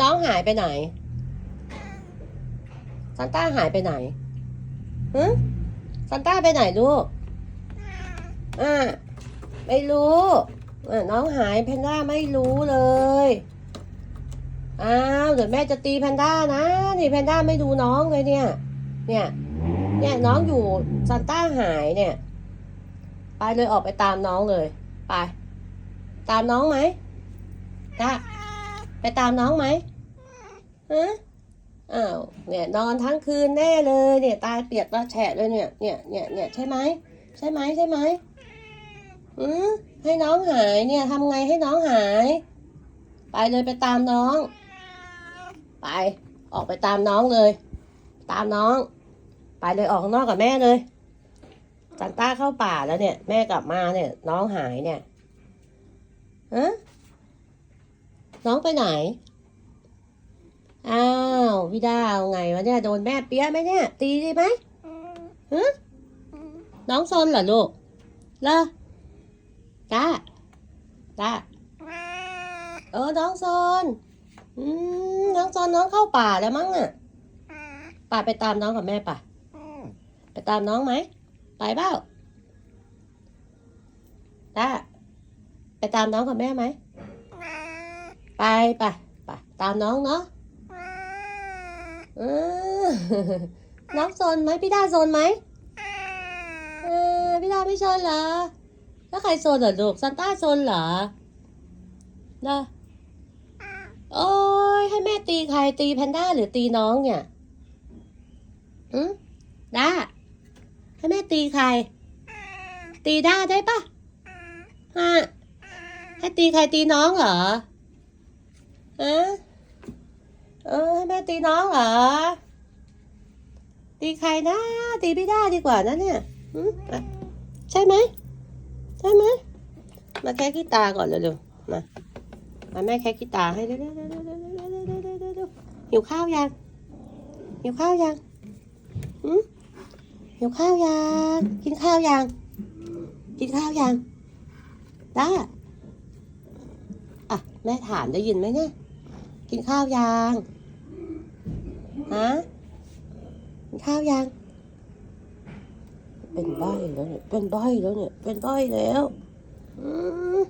น้องหายไปไหนซันต้าหายไปไหนฮึซันต้าไปไหนลูก อ่า ไม่รู้อะน้องหายแพนด้าไม่รู้เลย อ้าวเดี๋ยวแม่จะตีแพนด้านะ นี่แพนด้าไม่ดูน้องเลยเนี่ย เนี่ย เนี่ยน้องอยู่ซันต้าหายเนี่ย ไปเลยออกไปตามน้องเลย ไป ตามน้องไหมจ้ ไปตามน้องไหมฮะอ้าว เนี่ยนอนทั้งคืนแน่เลยเนี่ยตาเปียกตาแฉะเลยเนี่ย เนี่ย เนี่ยเนี่ยใช่ไหมใช่ไหมใช่ไหมอืมให้น้องหายเนี่ยทำไงให้น้องหาย ไปเลยไปตามน้อง ไป ออกไปตามน้องเลย ตามน้อง ไปเลยออกข้างนอกกับแม่เลยซันต้าเข้าป่าแล้วเนี่ย แม่กลับมาเนี่ย น้องหายเนี่ยฮะ น้องไปไหน อ้าวพี่ดาเอาไงวะเนี่ยโดนแม่เปี้ยไหมเนี่ย ตีดีไหมฮะน้องซนเหรอลูกเหรอจ้าจ้าเออ น้องซนอืมน้องซนน้องเข้าป่าแล้วมั้งอะป่าไปตามน้องกับแม่ป่ะไปตามน้องไหม ไปเปล่าต้าไปตามน้องกับแม่ไหม ไปไปไปตามน้องเนาะเออน้องโซนไหมพี่ดาโซนไหมเออพี่ดาไม่โซนเหรอแล้วใครโซนเหรอลูกซันต้าโซนเหรอเหรอโอ้ยให้แม่ตีใครตีแพนด้าหรือตีน้องเนี่ยอืมด้าให้แม่ตีใคร ตีด้าได้ปะฮะให้ตีใครตีน้องเหรอ ฮะเออให้แม่ตีน้องเหรอ ตีใครนะตีพี่ได้ดีกว่านะเนี่ยใช่ไหมใช่ไหมมาแค่ขี้ตาก่อนเร็วๆมามาแม่แค่ขี้ตาให้เร็วๆหิวข้าวยังหิวข้าวยังหิวข้าวยังกินข้าวยังกินข้าวยังได้อะแม่ถามได้ยินไหมเนี่ย กินข้าวยังฮะกินข้าวยังเป็นใบแล้วเนี่ยเป็นใบแล้วเนี่ยเป็นใบแล้วอืม